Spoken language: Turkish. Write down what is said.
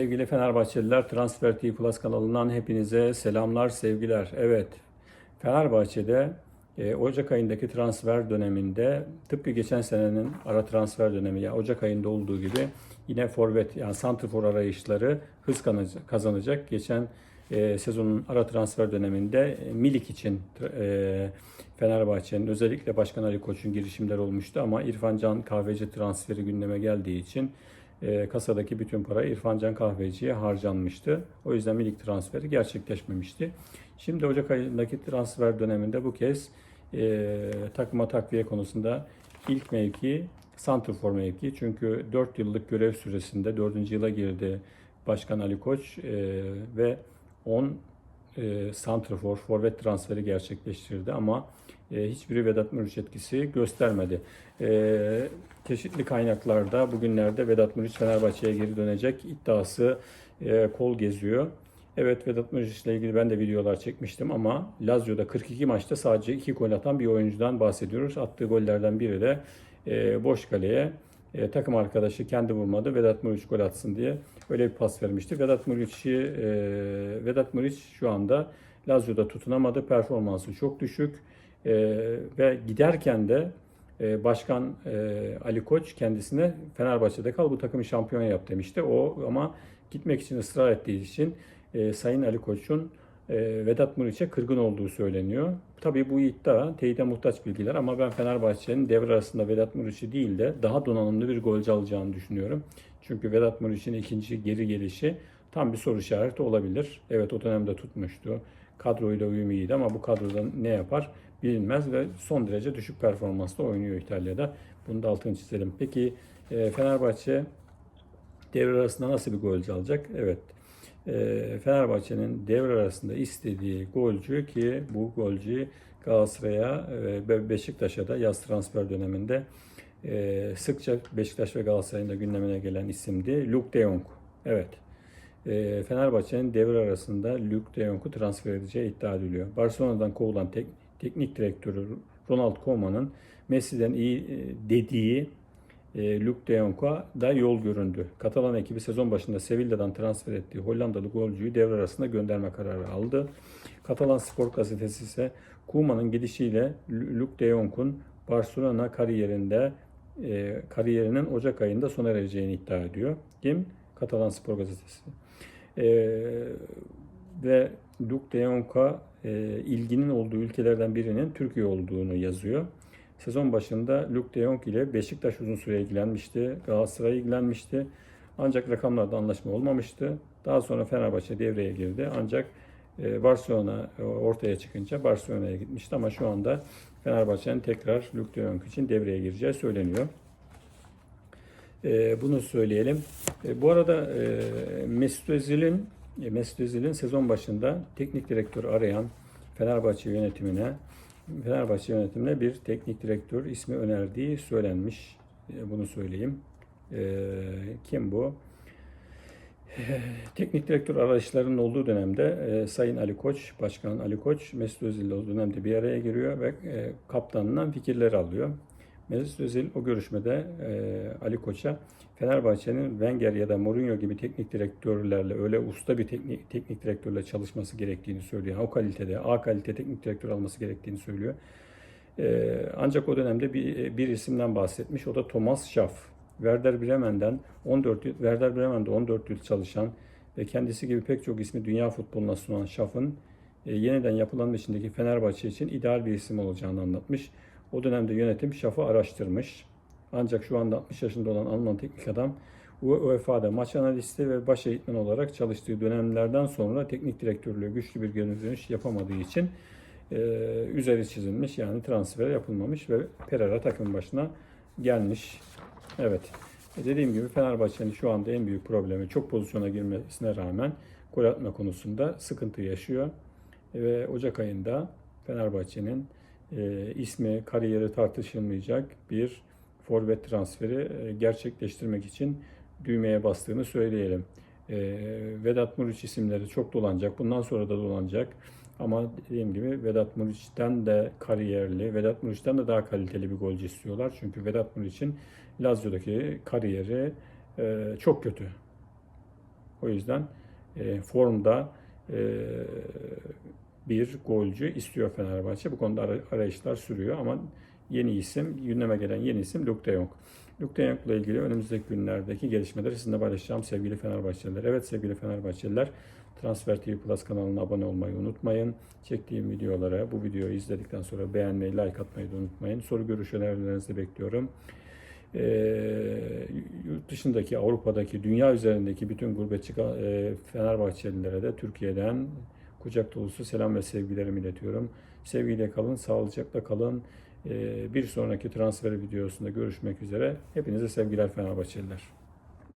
Sevgili Fenerbahçeliler, Transfer TV Plus kanalından hepinize selamlar, sevgiler. Evet, Fenerbahçe'de e, Ocak ayındaki transfer döneminde tıpkı geçen senenin ara transfer dönemi ya Ocak ayında olduğu gibi yine forvet yani santrfor arayışları hız kazanacak. Geçen e, sezonun ara transfer döneminde e, Milik için e, Fenerbahçe'nin özellikle Başkan Ali Koç'un girişimleri olmuştu ama İrfan Can Kahveci transferi gündeme geldiği için e, kasadaki bütün para İrfan Can Kahveci'ye harcanmıştı. O yüzden Milik transferi gerçekleşmemişti. Şimdi Ocak ayındaki transfer döneminde bu kez e, takıma takviye konusunda ilk mevki santrfor mevki. Çünkü 4 yıllık görev süresinde 4. yıla girdi Başkan Ali Koç e, ve 10 e, santrfor, forvet transferi gerçekleştirdi ama e, hiçbiri Vedat Muriç etkisi göstermedi. E, çeşitli kaynaklarda bugünlerde Vedat Muriç Fenerbahçe'ye geri dönecek iddiası e, kol geziyor. Evet Vedat Muriç ile ilgili ben de videolar çekmiştim ama Lazio'da 42 maçta sadece 2 gol atan bir oyuncudan bahsediyoruz. Attığı gollerden biri de e, boş kaleye e, takım arkadaşı kendi vurmadı. Vedat Muriç gol atsın diye öyle bir pas vermişti. Vedat Muriç'i e, Vedat Muriç şu anda Lazio'da tutunamadı. Performansı çok düşük. E, ve giderken de e, Başkan e, Ali Koç kendisine Fenerbahçe'de kal bu takımı şampiyon yap demişti. O ama gitmek için ısrar ettiği için e, Sayın Ali Koç'un Vedat Muriç'e kırgın olduğu söyleniyor. Tabii bu iddia teyide muhtaç bilgiler ama ben Fenerbahçe'nin devre arasında Vedat Muriç'i değil de daha donanımlı bir golcü alacağını düşünüyorum. Çünkü Vedat Muriç'in ikinci geri gelişi tam bir soru işareti olabilir. Evet o dönemde tutmuştu. Kadroyla uyum iyiydi ama bu kadroda ne yapar bilinmez ve son derece düşük performansla oynuyor İtalya'da. Bunu da altını çizelim. Peki e, Fenerbahçe devre arasında nasıl bir golcü alacak? Evet. E, Fenerbahçe'nin devre arasında istediği golcü ki bu golcü Galatasaray'a ve Beşiktaş'a da yaz transfer döneminde e, sıkça Beşiktaş ve Galatasaray'ın da gündemine gelen isimdi. Luke de Jong. Evet. E, Fenerbahçe'nin devre arasında Luke de Jong'u transfer edeceği iddia ediliyor. Barcelona'dan kovulan tek, teknik direktörü Ronald Koeman'ın Messi'den iyi e, dediği Luke de Jong'a da yol göründü. Katalan ekibi sezon başında Sevilla'dan transfer ettiği Hollandalı golcüyü devre arasında gönderme kararı aldı. Katalan Spor gazetesi ise Koeman'ın gidişiyle Luke de Jong'un Barcelona kariyerinde e, kariyerinin Ocak ayında sona ereceğini iddia ediyor. Kim? Katalan Spor gazetesi. E, ve Luke de Jong'a e, ilginin olduğu ülkelerden birinin Türkiye olduğunu yazıyor. Sezon başında Luke de Jong ile Beşiktaş uzun süre ilgilenmişti. Galatasaray ilgilenmişti. Ancak rakamlarda anlaşma olmamıştı. Daha sonra Fenerbahçe devreye girdi. Ancak e, Barcelona e, ortaya çıkınca Barcelona'ya gitmişti ama şu anda Fenerbahçe'nin tekrar Luke de Jong için devreye gireceği söyleniyor. E, bunu söyleyelim. Bu arada Mesut Özil'in Mesut Özil'in sezon başında teknik direktör arayan Fenerbahçe yönetimine Fenerbahçe yönetimine bir teknik direktör ismi önerdiği söylenmiş. E, Bunu söyleyeyim. E, kim bu? E, Teknik direktör arayışlarının olduğu dönemde Sayın Ali Koç, Başkan Ali Koç, Mesut Özil o dönemde bir araya giriyor ve e, kaptanından fikirleri alıyor. Mesut Özil o görüşmede e, Ali Koç'a Fenerbahçe'nin Wenger ya da Mourinho gibi teknik direktörlerle öyle usta bir teknik, teknik direktörle çalışması gerektiğini söylüyor. O kalitede, A kalite teknik direktör alması gerektiğini söylüyor. E, ancak o dönemde bir, bir isimden bahsetmiş. O da Thomas Schaff. Werder Bremen'den 14 yıl, Werder Bremen'de 14 yıl çalışan ve kendisi gibi pek çok ismi dünya futboluna sunan Schaff'ın e, yeniden yapılanma içindeki Fenerbahçe için ideal bir isim olacağını anlatmış. O dönemde yönetim Schaff'ı araştırmış. Ancak şu anda 60 yaşında olan Alman teknik adam UEFA'da maç analisti ve baş eğitmen olarak çalıştığı dönemlerden sonra teknik direktörlüğe güçlü bir geri dönüş yapamadığı için e, üzeri çizilmiş yani transfer yapılmamış ve Pereira takım başına gelmiş. Evet. E, Dediğim gibi Fenerbahçe'nin şu anda en büyük problemi çok pozisyona girmesine rağmen gol atma konusunda sıkıntı yaşıyor. Ve Ocak ayında Fenerbahçe'nin e, ismi, kariyeri tartışılmayacak bir forvet transferi e, gerçekleştirmek için düğmeye bastığını söyleyelim. E, Vedat Muriç isimleri çok dolanacak. Bundan sonra da dolanacak. Ama dediğim gibi Vedat Muriç'ten de kariyerli, Vedat Muriç'ten de daha kaliteli bir golcü istiyorlar. Çünkü Vedat Muriç'in Lazio'daki kariyeri e, çok kötü. O yüzden e, formda e, bir golcü istiyor Fenerbahçe. Bu konuda ara- arayışlar sürüyor ama yeni isim, gündeme gelen yeni isim Luke de Jong. Luke de Jong'la ilgili önümüzdeki günlerdeki gelişmeleri sizinle paylaşacağım sevgili Fenerbahçeliler. Evet sevgili Fenerbahçeliler, Transfer TV Plus kanalına abone olmayı unutmayın. Çektiğim videolara, bu videoyu izledikten sonra beğenmeyi, like atmayı da unutmayın. Soru görüş önerilerinizi bekliyorum. Ee, yurt dışındaki, Avrupa'daki, dünya üzerindeki bütün gurbetçi e, Fenerbahçelilere de Türkiye'den kucak dolusu selam ve sevgilerimi iletiyorum. Sevgiyle kalın, sağlıcakla kalın. Ee, bir sonraki transfer videosunda görüşmek üzere. Hepinize sevgiler Fenerbahçeliler.